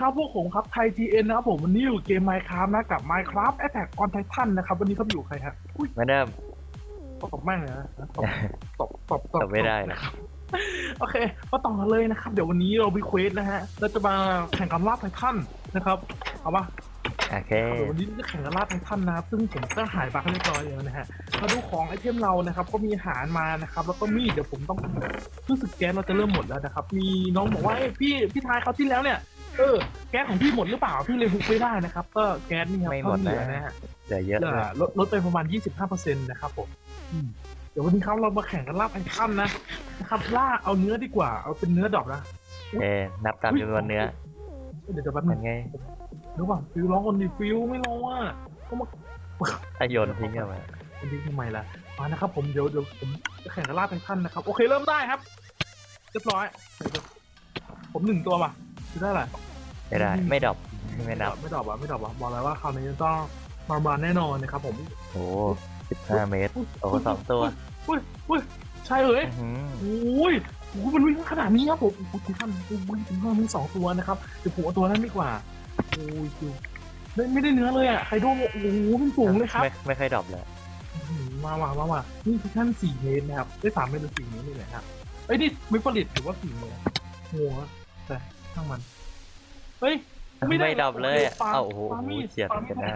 ครับสวัสดีครับพวกผมครับไทยทีเอ็นนะครับผมวันนี้อยู่เกม Minecraft นะกับ Minecraft Attack on Titan นะครับวันนี้ครับอยู่ใครฮะอุ้ยเหมือนเดิม ตบแม่งเลยนะตบตบตบตบตบไม่ได้นะนะครับ โอเคมาต่อกันเลยนะครับ เดี๋ยววันนี้เรามีเควสนะฮะเราจะมาแข่งกันล่าไททันนะครับเอาปะโอเคเดี๋ยววันนี้จะแข่งกันล่าไททันนะครับซึ่งผมก็หายบักเรียบร้อยแล้วนะฮะมาดูของไอเทมเรานะครับ ก็มีอาหารมานะครับ แล้วก็มีดเดี๋ยวผมต้องรู้สึกแก๊สเราจะเริ่มหมดแล้วนะครับ มีน้องบอกว่าเอ้ยพี่พี่ทายเขาวที่แล้วเนี่ย เออแก๊สของพี่หมดหรือเปล่าพี่เลยฮุกไม่ได้นะครับ ก็แก๊สนี่ครับไม่หมดเท่าเหลือนะนะฮะเหลือเยอะเหลืเลอยลดลดไปประมาณ 25%นะครับผมอืมเดี๋ยววันนี้ครับเรามาแข่งกันล่าไททันนะนะครับล่าเอาเนื้อดีกว่าเอาเป็นเนื้อดอกนะโอเคนับตามจำนวนเนื้อเดี๋ยวเดี๋ยวแป๊บนึเป็นงไงเดี๋ยวก่อนฟิวร้องคนดีฟิวไม่ร้องอะก็มาถ้าโยนทิ้งกันมาเป็นดีทำไมล่ะมานะครับผมเดี๋ยวเดี๋ยวผมจะแข่งกันล่าไททันนะครับโอเคเริ่มได้ครับเรียบร้อย ผมหนึ่งตัวป่ะ จะได้แหละไม่ได้ ไม่ดรอปไม่นับไม่ดรอปอะไม่ดรอปอะบอกเลยว่าคราวนี้จะต้องมาบานแน่นอนนะครับผมโอ้สิบห้าเมตร โอ้สองตัวอุ้ยอุ้ยใช่เอ้ยอื้อหือโอ้ยโอ้โหมันวิ่งขนาดนี้ครับผมโอ้โหท่านโอ้ยถึงห้ามีสองตัวนะครับเดี๋ยวผมเอาตัวนั้นดีกว่าโอ้ยคิวไม่ไม่ได้เนื้อเลยอะไคโดโอ้โหมันสูงเลยครับ ไม่ไม่ค่อยดรอปเลยอื้อหือมามามามานี่คือท่านสี่เมตรนะครับได้สามเมตรหรือสี่เมตรนี่แหละครับเอ้ยนี่ไม่ผลิตหรือว่าสี่เมตรงัวแต่ ช่างมัน เฮ้ยไม่ได้ไม่ดรอปเลยโอเคปาเอ้าโอ้โหปามีดเฉียดปามีดกันหน้า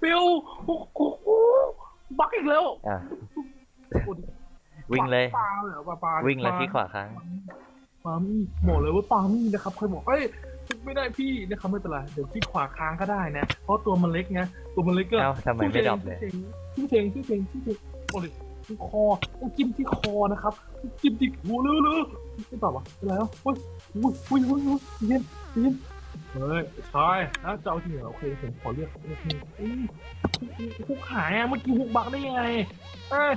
ฟิวโอ้โหบักอีกแล้วอะโอ้โหวิ่งเลย ปลาเหรอปลาปลาวิ่งเลยปาที่ขวาค้างปามี่บอกเลยว่าปามี่นะครับเคยบอกเอ้ยไม่ได้พี่นะครับไม่เป็นไรเดี๋ยวที่ขวาค้างก็ได้นะ เพราะตัวมันเล็กไงตัวมันเล็กก็เอ้าทำไมไม่ดรอปเลยที่เพลงที่เพลงที่เพลงโอ้ย ที่คอต้องจิ้มที่คอนะครับจิ้มที่หัวเรือเลยไม่ตอบอะเป็นไรวะเฮ้ยอุ้ยอุ้ยอุ้ยอุ้ยเย็นเย็นเฮ้ยใช่แล้วจะเอาที่เหรอโอเคผมขอเรียกโอเคอุ้ยฮุกหายอะเมื่อกี้ฮุกบักได้ยังไงเอ้ย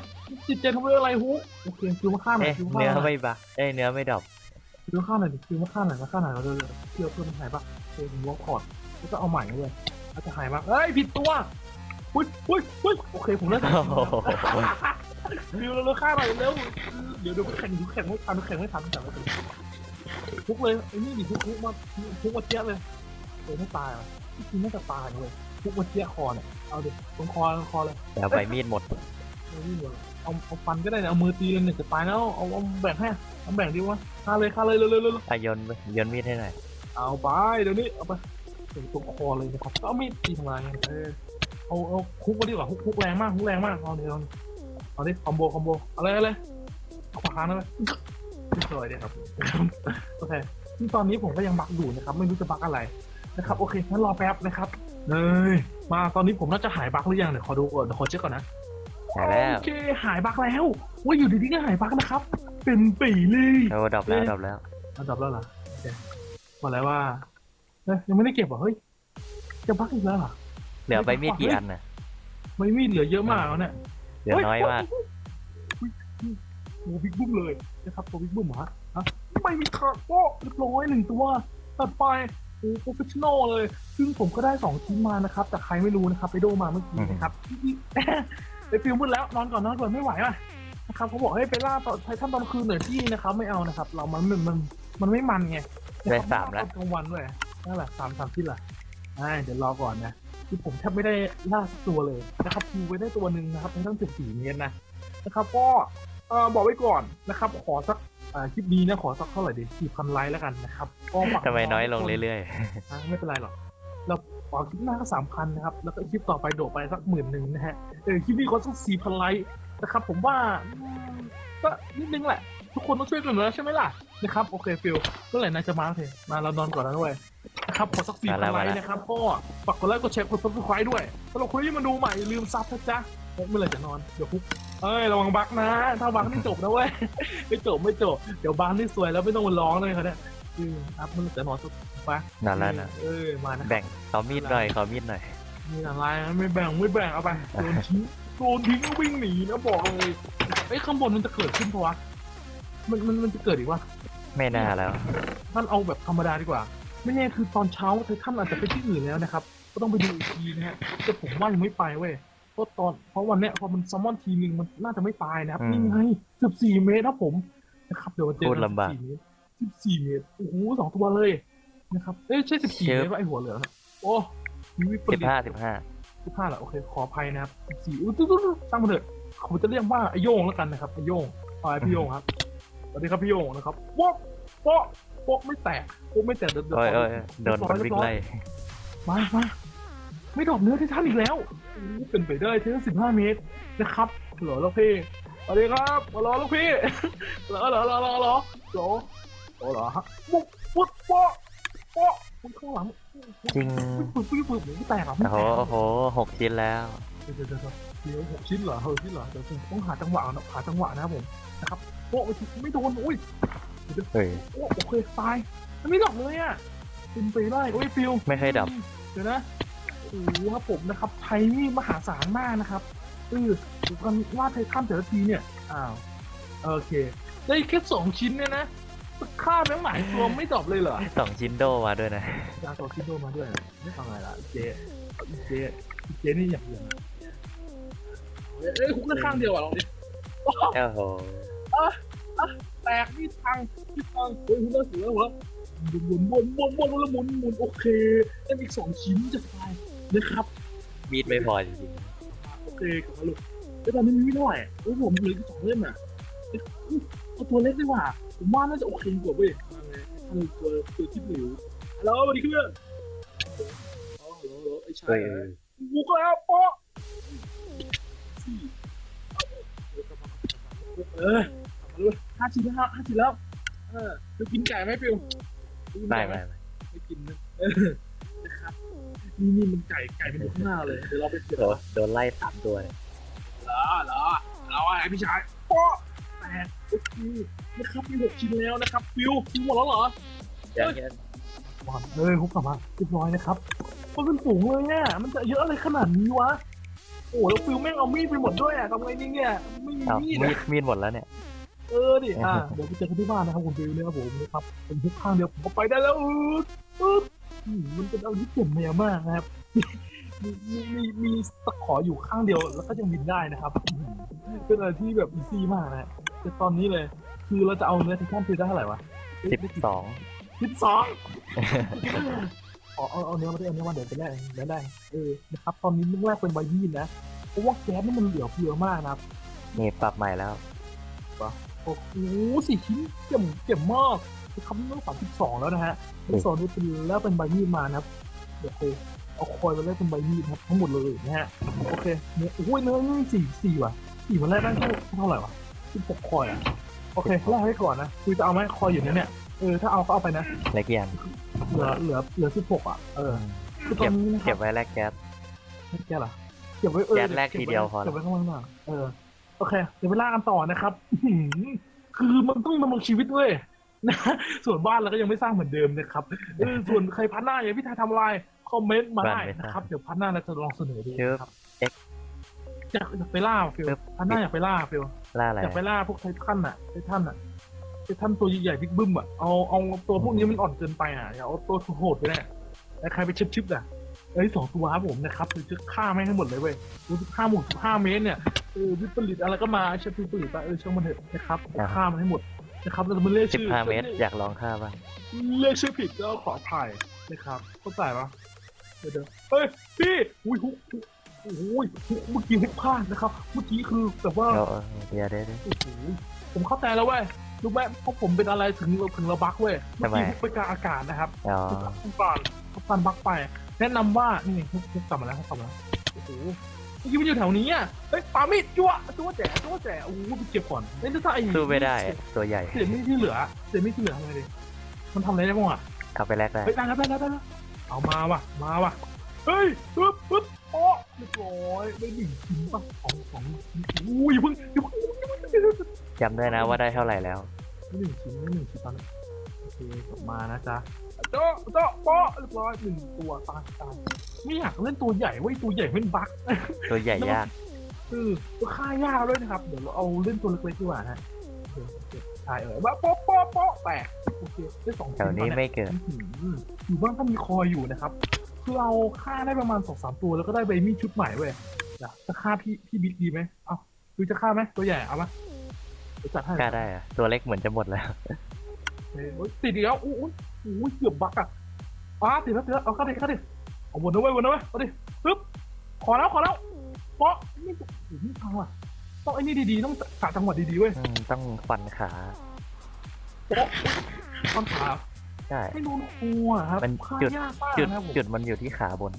จิตใจทำด้วยอะไรฮุกโอเคคือมาฆ่าหน่อเอ๊ะยคือมาฆ่าเนื้อไม่บักเอ้ยเนื้อไม่ดรอปซื้อข้าหน่อยดิซื้อมาข้าหน่อยมาข้าหน่อยเราเร็วๆเชื่อเพื่อนมันหายปะเออผมล็อกคอร์ดแล้วก็เอาใหม่เลยแล้วจะหายปะเอ้ยผิดตัว อุ้ยอุ้ยอุ้ยโอเคผมเลิกโอ้โหฟิวเร็วๆข้าวหน่อยเร็วเดี๋ยวเดี๋ยวแข่งเดี๋ยวแข่งไม่ทันแข่งไม่ทันแข่งไม่ทันทุกเลยไอ้นี่ดิทุกทุกมาทุกมาเจี๊ยบเลยเออไม่ตายอะที่จริงน่าจะตายเลยทุกมาเจี๊ยบคอเนี่ยเอาดิตรงคอตรงคอเลยเดี๋ยวใบมีดหมดเอาดิเอาเอาฟันก็ได้นะเอามือตีเลยเนี่ยจะตายแล้วเอาเอาแบ่งให้เอาแบ่งดิวะฆ่าเลยฆ่าเลยเร็วๆเร็วๆอะโยนโยนมีดให้หน่อยเอาไปเดี๋ยวนี้เอาไปถึงตรงคอเลยนะครับเอามีดตีทำลายไงเออ เอาเอาคุกมาดีกว่าคุกคุกแรงมากคุกแรงมากเอาเดี๋ยวเอาดิคอมโบคอมโบอะไรอะไรขวาค้างได้ไหมไม่สวยเดียครับโอเคที่ตอนนี้ผมก็ยังบักอยู่นะครับ ไม่รู้จะบักอะไรนะครับ โอเคงั้นรอแป๊บนะครับเฮ้ยมาตอนนี้ผมน่าจะหายบักหรือยังเดี๋ยวขอดูก่อนเดี๋ยวขอเช็คก่อนนะหายแล้วโอเคหายบักแล้วว่าอยู่ดีๆก็หายบักนะครับ เป็นปีเลยโอ้ดรอปแล้วดรอปแล้วอันดับแล้วเหรอโอเคบอกแล้วว่าเอ้ยยังไม่ได้เก็บเหรอเฮ้ยจะบักอีกแล้วเหรอ เหลือใบมีดกี่อันน่ะไม่มีเหลือเยอะมากแล้วเนี่ยเหลือน้อยมากโอ้บิ๊กบุ้มเลยนะครับตัวบิ๊กบุ้มเหรอฮะฮะไม่มีขาดโอ้เรียบร้อยหนึ่งตัวตัดไปโอ้โปรเฟชชั่นอลเลย ซึ่งผมก็ได้สองชิ้นมานะครับแต่ใครไม่รู้นะครับไปโดมาเมื่อกี้นะครับไปฟิลมืดแล้วนอนก่อนนอนก่อนไม่ไหวว่ะนะครับเขาบอกให้ไปล่าตอนไททันตอนคืนหน่อยพี่นะครับไม่เอานะครับ เรามันมันมันมันไม่มันไงได้สามแล้วตอนกลางวันด้วยนั่นแหละสามสามที่ละอ่าเดี๋ยวรอก่อนนะ ที่ผมแทบไม่ได้ล่าสักตัวเลยนะครับคิวไว้ได้ตัวหนึ่งนะครับในตั้งสิบสี่เมตรนะนะครับ ก็เอ่อบอกไว้ก่อนนะครับ ขอสักอ่าคลิปนี้นะขอสักเท่าไหร่ดีสี่พันไลค์แล้วกันนะครับก็หวังทำไมน้อยลงทุกคนเรื่อยอะไม่เป็นไรหรอกเราขอคลิปหน้าก็สามพันนะครับ แล้วก็คลิปต่อไปโดดไปสักหมื่นหนึ่งนะฮะเออคลิปนี้ก็สักสี่พันไลค์นะครับ ผมว่าอืมก็นิดนึงแหละ ทุกคนต้องช่วยกันอยู่แล้วใช่ไหมล่ะ นะครับโอเคฟิลเมื่อไหร่นายจะมาโอเคมาเรานอนก่อนแล้วด้วยนะครับขอสักสี่พันไลค์นะครับก็ฝากกดไลค์กดแชร์กดซับสไครต์ด้วยสำหรับคนที่มาดูใหม่อย่าลืมซับนะจ๊ะเมื่อไหร่จะนอนเดี๋ยวคุกเอ้ยระวังบักนะ ถ้าบักนี่จบนะเว้ยไม่จบไม่จบเดี๋ยวบักนี่สวยแล้วไม่ต้องมาร้องเลยเขาเนี่ยอืมครับเมื่อไหร่จะนอนสักปะๆนานแล้วนะเออมานะแบ่งขอมีดหน่อยขอมีดหน่อยมีอะไรนะไม่แบ่งไม่แบ่งเอาไปโดนทิ้งโดนทิ้งก็วิ่งหนีนะบอกเลยไอ้ยข้างบนมันจะเกิดขึ้นปะวะมันมันมันจะเกิดอีกวะ ไม่น่าแล้ว ท่านเอาแบบธรรมดาดีกว่า ไม่แน่คือตอนเช้าไททันอาจจะไปที่อื่นแล้วนะครับ ก็ต้องไปดูอีกทีนะฮะแต่ผมว่ายังไม่ไปเว้ยเพราะตอนเพราะวันเนี้ยพอมันซัมมอนทีนึงมันน่าจะไม่ตายนะครับอืมนี่ไงสิบสี่เมตรครับผมนะครับเดี๋ยวมันเจอพูดกันลำบาก14เมตรสิบสี่เมตรโอ้โหสองตัวเลยนะครับเอ้ยใช่สิบสี่เชิบไหมว่าไอหัวเหลืองอะโอ้มีวิปสิบริต ห้าสิบห้า สิบห้าเหรอโอเค ขออภัยนะครับสิบสี่อุ้ยตุ๊ดตุ๊ดตุ๊ดช่างมันเถอะผมจะเรียกว่าไอโยงแล้วกันนะครับไอโยงอ่าพี่โยงครับ สวัสดีครับพี่โยงนะครับโป๊ะโป๊ะโป๊ะไม่แตกโป๊ะไม่แตกเดินเดินเดิยเอ้ยโดนมันวิ่งไล่มามาไม่ดอกเนื้อที่ท่านอีกแล้วเป็นไปได้ที่สิบห้าเมตรนะครับหรอลูกพี่สวัสดีครับมารอลูกพี่หรอหรอหรอหรอหรอหรอหรอฮะปุ๊บปุ๊บโป๊ะโป๊ะมันข้างหลังจริงปุ๊บปุ๊บปุ๊บไม่แตกหรอโอ้โหหกชิ้นแล้วเดี๋ยวเดี๋ยวเดี๋ยวหกชิ้นเหรอหกชิ้นเหรอเดี๋ยวต้องหาจังหวะนะหาจังหวะนะครับผมนะครับ โอ้ยไม่โดนอุ้ยเฮ้ยโอ้โอเคตายมันไม่ดอกเลยอะเป็นไปได้โอ้ยฟิวไม่เคยดับเดี๋ยวนะโอ้โหครับผมนะครับใช้นี่มหาศาลมากนะครับเออดูกันว่าไททันแต่ละทีเนี่ยอ้าวโอเคได้แค่สองชิ้นเนี่ยนะฆ่าแม่งหมายตัวไม่ดรอปเลยเหรอสองชิ้นโดมาด้วยนะยาตัวคิดโดมาด้วยไม่ฟังอะไรละเจ๊เจ๊เจ๊นี่อย่างเดียวนะเอ้ยคุกได้ข้างเดียวอะลองดิโอ้โห แตกนี่ทางที่ทางเฮ้ยคุณน่าเสือเหรอหมุนหมุนหมุนหมุนหมุนหมุนหมุนโอเคได้อีกสองชิ้นจะตายนะครับ มีดไม่พอจริงโอเคกลับมาลูกไอ้ตอนนี้มีไม่เท่าไหร่เฮ้ยผมเหลือแค่สองเล่มอะเอ้ยเอาตัวเล็กดีกว่า ผมว่าน่าจะโอเคกว่าเว้ยมาไงเอาตัวตัวที่หลิวฮัลโหลสวัสดีเพื่อนอ๋อฮัลโหลฮัลโหลไอ้ๆชาเฮ้ยยบุกแล้วโป๊ะเออ ห้าชิ้นแล้วห้าชิ้นแล้ว เออจะกินไก่ไหมฟิวไม่ไม่ไม่ไม่กินนะเออนะครับนี่นี่มันไก่ไก่มันอยู่ข้างหน้าเลยเดี๋ยวเราไปเสือโดนโดนไล่สามตัวเลยเหรอเหรอเราอะไรพี่ชายโป๊ะแตกโอเคนะครับมีหกชิ้นแล้วนะครับฟิวฟิวหมดแล้วเหรอยังยังก่อนเลยคุกกลับมาเรียบร้อยนะครับมันเป็นฝูงเลยเนี่ยมันจะเยอะอะไรขนาดนี้วะโอ้แล้วฟิลแม่งเอามีดไปหมดด้วยอะทำไงดีเนี่ยไม่มีเอ้ามีดมีอะดมีดหมดแล้วเนี่ย เออดิอะเดี๋ยวไปเจอกันที่บ้านนะครับคุณฟิลเนี่ยครับผมนะครับผมทุกข้างเดียวผมก็ไปได้แล้วอืดอืดอืมมันเป็นอะไรที่เจ็บเมียมากนะครับมีมีมีมีตะขออยู่ข้างเดียวแล้วก็ยังบินได้นะครับอืมเป็นอะไรที่แบบอีซี่มากนะแต่ตอนนี้เลย คือเราจะเอาเนื้อที่ข้ามฟิลได้เท่าไหร่วะสิบสองสิบสองเอาเอาเอาเนื้อมาด้วยเอาเนื้อมาเดี๋ยวไปแลกเดี๋ยวได้เออนะครับตอนนี้มึงแรกเป็นใบมีดนะเพราะว่าแก๊สนี่มันเหลือเฟือมากนะครับนี่ปรับใหม่แล้ว โอ้โหสี่ชิ้นเจ็บเจ็บมากคือคำนี้ต้องสามสิบสองแล้วนะฮะที่สองนี่เป็นแล้วเป็นใบมีดมานะครับเดี๋ยวโอเอาคอยมาแลกเป็นใบมีดนะครับทั้งหมดเลยนะฮะโอเคเนื้อโอ้ยเนื้อนี่สี่สี่ว่ะสี่มาแรกได้เท่าเท่าไหร่วะสิบหกคอยอะโอเคแลกให้ก่อนนะคือจะเอาไหมคอยอยู่เนี้ยเนี่ยเออถ้าเอาก็เอาไปนะเล็กยันเหลือเหลือเหลือสิบหกอะเออคือตอเก็นบนี้นะคเก็รับบไว้แลกแก๊สไม่แก้เหรอเก็บไว้เออแก๊สแรกทีเดียวพอเก็บไว้ข้างล่างหน่อยเออ โอเค เดี๋ยวไปล่ากันต่อนะครับอื้อหือคือมันต้องดำรงชีวิตด้วยนะส่วนบ้านเราก็ยังไม่สร้างเหมือนเดิมนะครับเออส่วนใครพัดหน้าอย่างพี่ไทยทำอะไรคอมเมนต์มาได้นะครับ เดี๋ยวพัดหน้าเราจะลองเสนอดูนะครับอยากอยากไปล่าฟิลพัดหน้าอยากไปล่าฟิลล่าอะไรอยากไปล่าพวกไททันอะไททันอะไททันตัวใหญ่ๆบิ๊กบึ้มอะเอาเอาตัวพวกนี้มันอ่อนเกินไปอะอย่าเอาตัวโหดไปแน่แล้วใครไปชิบๆอะ เอ้ยสองตัวครับผมนะครับคือจะฆ่าแม่งให้หมดเลยเว้ยรู้สึกฆ่าหมดสิบห้าเมตรเนี่ยเออวิปริตอะไรก็มาใช่วิปริตไปเออช่างมันเถอะนะครับฆ่ามันให้หมดนะครับแล้วมันเรียกสิบชื่อห้าเมตร อยากลองฆ่าบ้างเรียกชื่อผิดก็ขออภัยนะครับเข้าใจปะเดี๋ยวเดี๋ยวเฮ้ยพี่อุ้ยฮุกฮุกโอ้โหฮุกเมื่อกี้ฮุกพลาดนะครับ เมื่อกี้คือแบบว่าเอาเอาเดี๋ยวเดี๋ยวเดี๋ยวโอ้โหผมเข้าใจแล้วเว้ยรู้ไหมพวกผมเป็นอะไรถึงถึงเราบักเว้ยเมื่อทำไมกี้ฮุกไปกลางอากาศนะครับอ๋อฮุกก่อนฮุกฟันบักไป แนะนำว่า นี่ฮุกฮุกกลับมาแล้วฮุกกลับมาแล้วโอ้โหเมื่อกี้มันอยู่แถวนี้อะเฮ้ยปามีดจั่วจั่วแจ๋จั่วแจ๋โอ้โหไปเก็บก่อนเอ้ยถ้าไอ้สู้ไม่ได้อะตัวใหญ่เสียมีดที่เหลือเสียมีดที่เหลือทำไงดีมันทำอะไรได้บ้างอะเอาไปแลกได้เฮ้ยได้แล้วได้แล้วได้แล้วเอามาว่ะมาว่ะเฮ้ยปึ๊บปึ๊บโอ้เรียบร้อยได้หนึ่งชิ้นป่ะสองสองอุ้ยอย่าเพิ่งอย่าเพิ่งอย่าเพิ่งอย่าเพิ่ง จำได้นะว่าได้เท่าไหร่แล้วได้หนึ่งชิ้นได้หนึ่งชิ้นตอนนี้โอเคกลับมานะจ๊ะ โจ๊ะโจ๊ะโป๊ะเรียบร้อยหนึ่งตัวตายตายไม่อยากเล่นตัวใหญ่เว้ยตัวใหญ่เป็นบั๊กตัวใหญ่ยากเออตัวค่ายากด้วยนะครับ เดี๋ยวเราเอาเล่นตัวเล็กๆดีกว่าฮะโอเคโอเคใช่เออว่าโป๊ะโป๊ะโป๊ะแตกโอเคได้สองแถชิ้วนนี้ตอเยไม่เกิดอื้อหืออยู่บ้านก็มีคอยอยู่นะครับคือเราฆ่าได้ประมาณสองสามตัวแล้วก็ได้ใบมีดชุดใหม่เว้ยเดี๋ยวจะฆ่าพี่พี่บิ๊กดีไหมเอาคือจะฆ่าไหมตัวใหญ่เอามาเดี๋ยวจัดให้กล้าได้อะตัวเล็กเหมือนจะหมดแล้วเฮ้ยโอ๊ยติดอีกแล้วอู้ อู้อู้เกือบบักอะอ่าติดแล้วติดแล้วเอาเข้าดิเข้าดิเอาวนนะเว้ยวนนะเว้ยเอาดิปึ๊บขอแล้วขอแล้วเพราะนี่โอ้โหนี่ทางว่ะต้องไอ้นี่ดีๆต้องกะจังหวะดีๆเว้ยอืมต้องฟันขาโป๊ะต้นขาใช่ไม่โดนหัวครับมันฆ่าจุดยากมากจุดนะครับผมจุดมันอยู่ที่ขาบน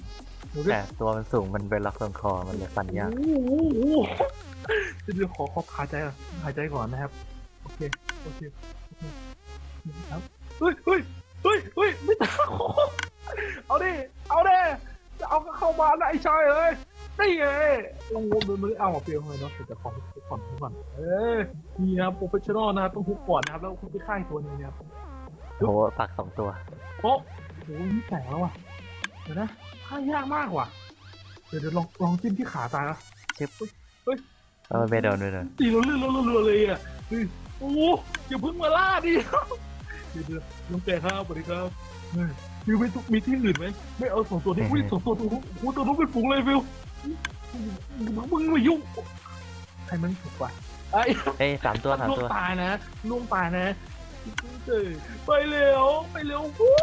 ดูดิแต่ตัวมันสูงมันเป็นล็อกตรงคอมันเลยฟันยากโอ้โหเดี๋ยวขอขอหายใจก่อนหายใจก่อนนะครับโอเคโอเคโอเคครับเฮ้ยเฮ้ย เฮ้ยเฮ้ยไม่ตาโคเอาดิ เอาดิจะเอาก็เข้ามานะไอ้ชายเอ้ยนี่ไงโอ้โหมันไม่ได้เอาเปรี้ยวเลยเนาะแต่ของทุกคนทุกคนเอ้ยนี่ครับโปรเฟชชั่นอลนะครับต้องฮุกก่อนนะครับแล้วคุณไปค่ายตัวหนึงนะครับโอ้โหปักสองตัว โอ้โหนี่แตกแล้วว่ะเดี๋ยวนะค่ายยากมากว่ะเดี๋ยวเดี๋ยวลองลองจิ้มที่ขาตายนะเออไม่โดนไม่โดนตีเราเลื่อนเราเรือเลยอะเฮ้ยโอ้อย่าเพิ่งมาล่าดิ เดี๋ยวเดี๋ยวลุงแกครับสวัสดีครับเฮ้ยฟิวไม่ทุกมีที่อื่นไหมไม่เอาสองตัวนี้อุ้ยสองตัวตัวนู้นโอ้ตัวนู้นเป็นฝูงเลยฟิวมึงไม่ยุ่งใครมันถูกกว่าไอ้ เอ้ยสามตัวสามล่วงตัว ตายนะล่วงตายนะเฮ้ยไปเร็วไปเร็ววู้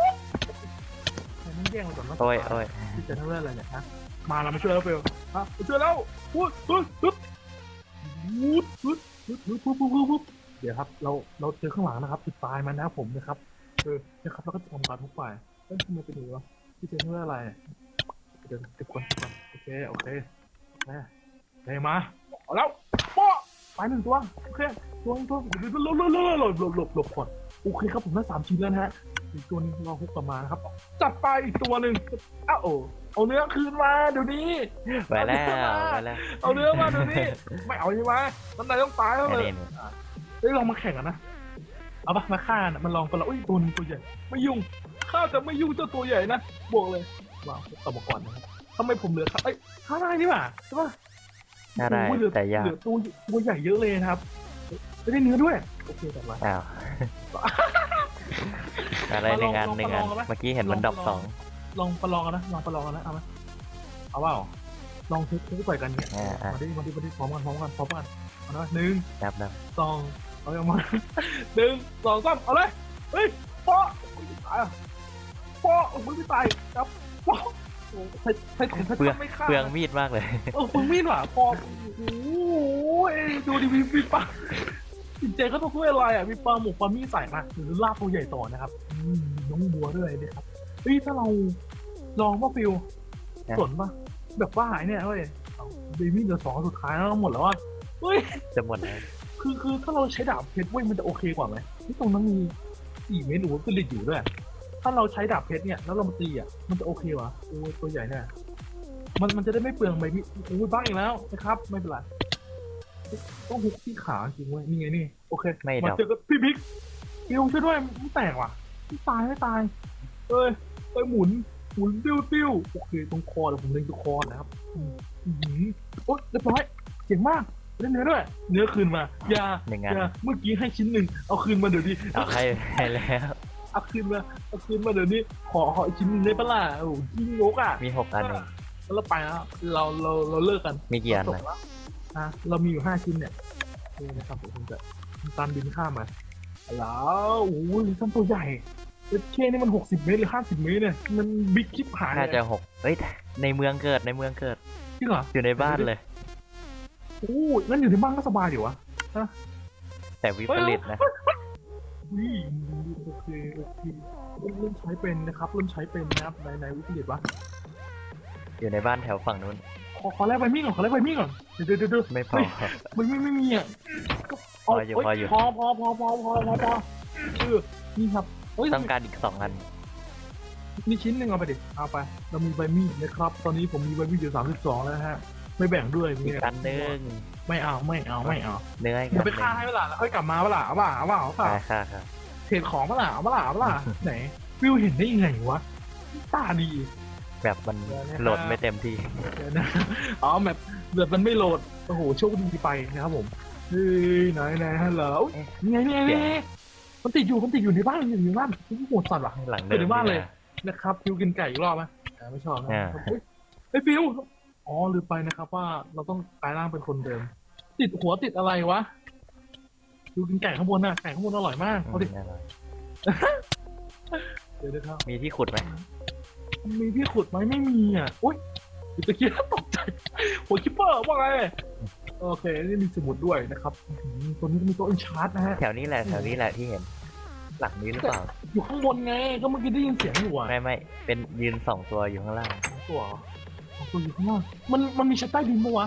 ใครมันแย่งเราก่อนว่าโอ้ยโอ้ยที่จะทำเรื่องอะไรเนี่ยฮะมาเรามาช่วยแล้วฟิวฮะมาช่วยแล้ววุ้ดวุ้ดวุ้ดวุ้ดวุ้ดวุ้ดวุ้ดวุ้ดวุ้ดวุ้ดวุ้ด เดี๋ยวครับ เราเราเจอข้างหลังนะครับจุดตายมันนะครับผมนะครับเออนะครับแล้วก็ทำการทุกฝ่ายเอ้ยทำไมเป็นอย่างนี้วะที่เจอเรื่ออะไรเดี๋ยวเดี๋ยวก่อนเดี๋ยวก่อนโอเคโอเคเฮ้ยมาเอาแล้วป้อตายหนึ่งตัวโอเคตัวตัวเดี๋ยวเดี๋ยวหลบหลบหลบหลบหลบหลบหลบก่อนโอเคครับผมได้สามชิ้นแล้วนะฮะอีกตัวนึงรอฮุกกลับมานะครับ จัดไปอีกตัวหนึ่งอ้าวโอ้เอาเนื้อคืนมาเดี๋ยวนี้ไปแล้วไปแล้ว เอาเนื้อมาเดี๋ยวนี้ ไม่เอาใช่ไหมมันนายต้องตายแล้วเลย เนี่ยเฮ้ยลองมาแข่งกันนะ เอาปะมาฆ่านะมันลองกันแล้วอุ้ยตัวหนึงตัวใหญ่ ไม่ยุ่งข้าจะไม่ยุ่งเจ้าตัวใหญ่นะ บอกเลย ว้าวกลับมาก่อนนะครับทำไมผมเหลือครับเอ้ยฆ่าได้นี่หว่าใช่ปะน่าได้โอ้ยเหลือแต่ยากเหลือตัวตัวใหญ่เยอะเลยนะครับไม่ได้เนื้อด้วย โอเคแต่ว่า อ้าว อะไรหนึ่งอันหนึ่งอันลองลองลองไหมเมื่อกี้เห็นมันดรอปลองสองลองประลองกันนะ ลองประลองกันนะ เอาไหมเอาเปล่าลองทุกทุกต่อยกันเนี่ยอ่าอ่ามาดิมาดิมาดิพร้อมกันพร้อมกันพร้อมกันเอานะหนึ่งนับนับสอง เอาอย่างมาหนึ่งสองสามเอาเลยเฮ้ยปอมึงไม่ตายอะปอมึงไม่ตายครับปอโอ้ใช้ใช้ของเปลืองไม่ฆ่าเปลืองมีดมากเลย เออเปลืองมีดว่ะปอโอ้ยดูดิมีมีปลาจิตใจเขาต้องช่วยอะไรอะมีปลาหมกปลามีดใส่มาหรือลาบตัวใหญ่ต่อนะครับอืมมีน้องบัวด้วยนะครับเฮ้ยถ้าเราลองว่าฟิลนะ สนปะแบบว่าหายเนี่ยเฮ้ยเอาเบบี้เหลือสองสุดท้ายแล้วหมดแล้วอะเฮ้ย จะหมดแล้ว คือคือถ้าเราใช้ดาบเพชรเว้ยมันจะโอเคกว่าไหมที่ตรงนั้นมีสี่เมตรหรือว่าผลิตอยู่ด้วย ถ้าเราใช้ดาบเพชรเนี่ยแล้วเรามาตีอะมันจะโอเควะโอ้ยตัวใหญ่เนี่ยมันมันจะได้ไม่เปลืองใบมีดโอ้ยบ้าอีกแล้วนะครับ ไม่เป็นไรต้องหุกที่ขาจริงเว้ยนี่ไงนี่โอเคไม่มาดรอปเจอกับพี่บิ๊กพี่ช่วยด้วยไม่แตกว่ะไม่ตายไม่ตายเอ้ยเอ้ยหมุนหมุนติ้วติ้วโอเคตรงคอเดี๋ยวผมเล็งตรงคอนะครับอืมอืมโอ๊ยเรียบร้อยเก่งมาก ได้เนื้อด้วย เนื้อคืนมาอย่าหนึ่งอันอย่าเมื่อกี้ให้ชิ้นหนึ่งเอาคืนมาเดี๋ยวนี้เอาให้ให้แล้ว เอาคืนมาเอาคืนมาเดี๋ยวนี้ขอขออีกชิ้นหนึ่งได้ปะล่ะโอ้โหยิ่งงกอะมีหกอันเองแล้วเราไปแล้วเราเราเราเลิกกัน มีกี่อันจบนะแล้วอะเรามีอยู่ห้าชิ้นเนี่ยนี่นะครับเดี๋ยวผมจะทำการบินข้ามมาแล้วโอ้ยท่านตัวใหญ่เอฟเคนี่มันหกสิบเมตรหรือห้าสิบเมตรเนี่ย มันบิ๊กคลิปหายน่าจะหกเฮ้ย ในเมืองเกิดในเมืองเกิดจริงเหรออยู่ในบ้านเลย โอ้ยนั่นอยู่ในบ้านก็สบายอยู่วะแต่วิปริตนะวิโอเคโอเคเริ่มเริ่มใช้เป็นนะครับเริ่มใช้เป็นนะครับในในวิทยาศาสตร์วะอยู่ในบ้านแถวฝั่งนู้นขอขอแลกใบมีดก่อนขอแลกใบมีดก่อนเดี๋ยวเดี๋ยวเดี๋ยวเดี๋ยวไม่พอไม่ไม่ไม่มีอะพออยู่เาพออยู่พอพอพอพอพอพอพอเออนี่ครับเฮ้ยต้องการอีกสองอันนี่ชิ้นหนึ่งเอาไปดิเอาไป เรามีใบมีดนะครับ ตอนนี้ผมมีใบมีดอยู่สามสิบสองแล้วนะฮะ ไม่แบ่งด้วยอีมีกอันหนึงไม่เอาไม่เอาไม่เอาเนื้ออีกเดี๋ยวไปอันหนึฆ่างให้เวลาแล้วค่อยกลับมาเวลาเอาเปล่าเอาเปล่าเอาเปล่า ใช่ค่ะค่ะเทรดของเปล่าเอาเปล่าเอาเปล่าไหน วิวเห็นได้ยังไงวะ ตาดี แบบมันเดี๋ยวนะครับ โหลดไม่เต็มที่เดี๋ยวนะอ๋อแบบแบบมันไม่โหลด โอ้โหโชคดีไปนะครับผมเฮ้ยไหนไหนฮัลโหลเอ๊ะนี่ไงนี่ไงเสีนี่ยงไงมันติดอยู่มันติดอยู่ในบ้านมันอยู่ในบ้านโอ้โหโหดสัตว์ว่ะ หลังไปเดิมในบ้านเลยะนะครับฟิวกินไก่อีกรอบไหมอ่าไม่ชอบนะอ่า เฮ้ยเฮ้ยฟิว อ๋อลืมไปนะครับว่าเราต้องกลายร่างเป็นคนเดิม ติดหัวติดอะไรวะฟิวกินไก่ข้างบนน่ะไก่ข้างบนอร่อยมากอืมเอาดิแน่นอนเดี๋ยวนะครับมีที่ขุดไหมมีที่ขุดไหมไม่มีอะอุ้ยตะกี้ตกใจหัวคิปเปอร์ว่าไงโอเคนี่มีสมุดด้วยนะครับอื้อหือตัวนี้ก็มีโต๊ะอินชาร์ตนะฮะ แถวนี้แหละแถวนี้แหละที่เห็น หลังนี้หรือเปล่า อยู่ข้างบนไงก็เมื่อกี้ได้ยินเสียงอยู่อะไม่ไม่เป็นยืนสองตัวอยู่ข้างล่างตัวเหรอของ ตัวอยู่ข้างล่างมันมันมีชั้นใต้ดินปะวะ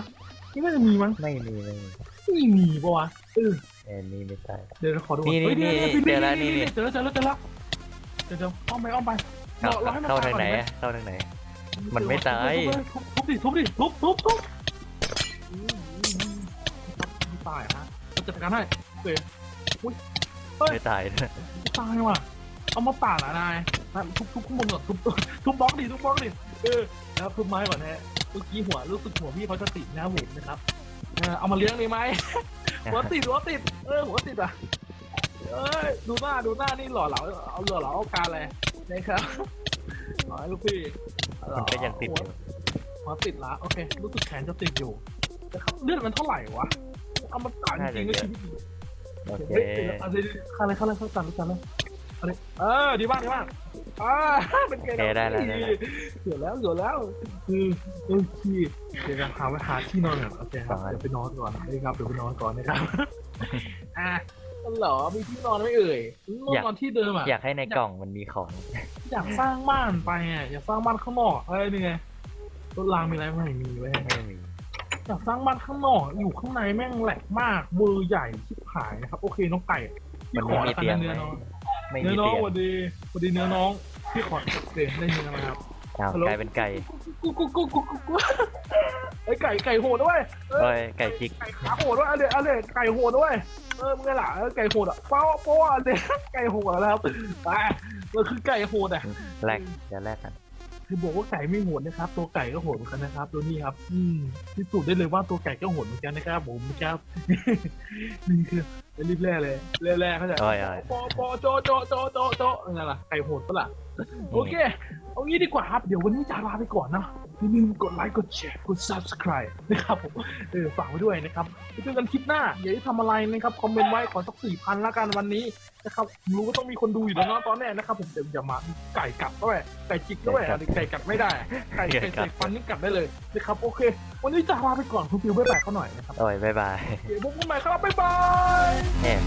นี่น่าจะมีมั้งไม่มีไม่มีไม่มีปะวะเออเอ็นนี่ไม่ใช่เดี๋ยวขอดูก่อนี่เฮ้ยนี่ดี๋ยวเจอแล้วนี่นี่ เจอแล้วเจอแล้วเจอแล้วเดี๋ยวเดี๋ยวอ้อมไปอ้อมไปเข้ารอให้มันเข้าตายทางไหนก่อนไหมอะเข้าทางไหน มันไม่ตาย ทุบดิทุบดิทุบทุบทุบอืมอืมอืมไม่ตายฮะเราจัดการให้โอเคอุ้ย ไม่ตายด้วยไม่ตายว่ะ เอามาป่าดอะนายนะทุบทุบข้างบนก่อนทุบทุบบล็อกดิทุบบล็อกดิเออแล้วทุบไม้ก่อนนะฮะเมื่อกี้หัวรู้สึกหัวพี่เขาจะติดนะผมนะครับเออเอามาเลี้ยงดีไหม หัวติดหัวติด เออหัวติดอะเอ้ยดูหน้าดูหน้านี่หล่อเหลาเอาหล่อเหลาเอาการอะไรนะครับหล่อให้ลูกพี่หล่มัอนก็ยังติดอยู่ หัวติดละโอเครู้สึกแขนจะติดอยู่นะครับเลือดมันเท่าไหร่วะเอามาตัดจริงๆก็ชีวิตดีโอเคเฮ้ยเดี๋ยวเอาเลยเข้าเลยเข้าเลยเข้าตัดเลยตัดเลยเอาเลยเออดีมากดีมาก อ่าเป็นไงโอเคได้แล้วได้แล้วเกือบแล้วเกือบแล้วคือเออที่เดี๋ยวจะหาไปหาที่นอนก่อนโอเคครับเดี๋ยวไปนอนก่อนนะครับเดี๋ยวไปนอนก่อนนะครับอะเหรอมีที่นอนไหม่เอ่ยนอนที่เดิมอะอยากให้ในกล่องมันมีของ อยากสร้างบ้านไปอะอยากสร้างบ้านข้างนอกอะไรนี่ไงรถรางมีอะไรไม่มีไว้ยไม่มี อยากสร้างบ้านข้างนอกอยู่ข้างในแม่งแหลกมากเบอร์ใหญ่ชิบหายนะครับโอเคน้องไก่มัพี่นขไม่อมีแล้วกันเตียงนะเนื้อไหมน้อง ไม่เนื้มีอน้องเตียงสวัสดีสวัสดีเนื้อน้องพี่ขอเดี๋ยวได้เนื้อมาครับ อ้าวฮัลโหล กลายเป็นไก่กุ๊กกุ๊กกุ๊กกุ๊กกุ๊กกุ๊กไอ้ยไก่ไก่โหดด้วยเออโอ้ยไก่จิกไก่ขาโหดด้วยเอาเดี๋ยวเอาเดี๋ยวไก่โหดด้วยเออมึงไงล่ะเออไก่โหดอะเป้าโป้อะเดี๋ยวไก่โหดแล้วครับไปมันคือไก่โหดอะแลกเดี๋ยวแลกกัน คือบอกว่าไก่ไม่โหดนะครับ ตัวไก่ก็โหดเหมือนกันนะครับ ตัวนี้ครับ อืมพิสูจน์ได้เลยว่าตัวไก่ก็โหดเหมือนกันนะครับผมนะครับนี่คือรีบแร่เลยแร่แร่เขาใจะโอ้ยโอ้ย ปอปอโจโจโจโจโจอะไรล่ะไก่โหดปะล่ะโอเคเอางี้ดีกว่าครับเดี๋ยววันนี้จะลาไปก่อนนะ อย่าลืมกดไลค์กดแชร์กด subscribe นะครับผมเออฝากไว้ด้วยนะครับไปเจอกันคลิปหน้าอย่าได้ทำอะไรนะครับคอมเมนต์ไว้ขอสักสี่พันละกันวันนี้นะครับผมรู้ว่าต้องมีคนดูอยู่แล้วเนาะตอนแรกนะครับผมเดี๋ยวจะมาไก่กัดด้วยไก่จิกด้วยอันนี้ไก่กัดไม่ได้ไก่ไก่ใส่ฟันนี่กัดได้เลยนะครับโอเค วันนี้จะลาไปก่อนคุณฟิวบ๊ายบายเขาหน่อยนะครับโอ้ยบายบายเดี๋ยวพบกันใหม่ครับบ๊ายบายเนี่ย